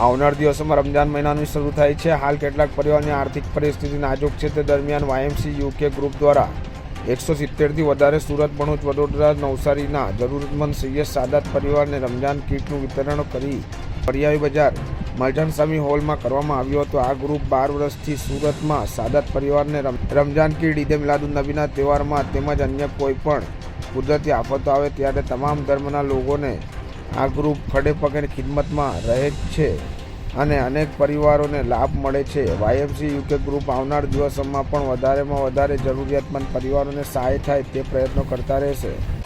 આવનાર દિવસોમાં રમજાન મહિનાનું શરૂ થાય છે. હાલ કેટલાક પરિવારની આર્થિક પરિસ્થિતિ નાજુક છે. તે દરમિયાન વાયએમસી યુકે ગ્રુપ દ્વારા એકસો સિત્તેરથી વધારે સુરત, ભરૂચ, વડોદરા, નવસારીના જરૂરતમંદ સૈયદ સાદાત પરિવારને રમજાન કીટનું વિતરણ કરી પર્યાય બજાર મલજન સ્વામી હોલમાં કરવામાં આવ્યું હતું. આ ગ્રુપ બાર વર્ષથી સુરતમાં સાદાત પરિવારને રમ- રમજાન કીટ ઈદે મિલાદુન નબીના તહેવારમાં તેમજ અન્ય કોઈ પણ કુદરતી આફતો આવે ત્યારે તમામ ધર્મના લોકોને આ ગ્રુપ ખડે પગે ખિદમતમાં રહે છે અને અનેક પરિવારોને લાભ મળે છે. વાયએમસી યુકે ગ્રુપ આવનાર દિવસોમાં પણ વધારેમાં વધારે જરૂરિયાતમંદ પરિવારોને સહાય થાય તે પ્રયત્નો કરતા રહેશે.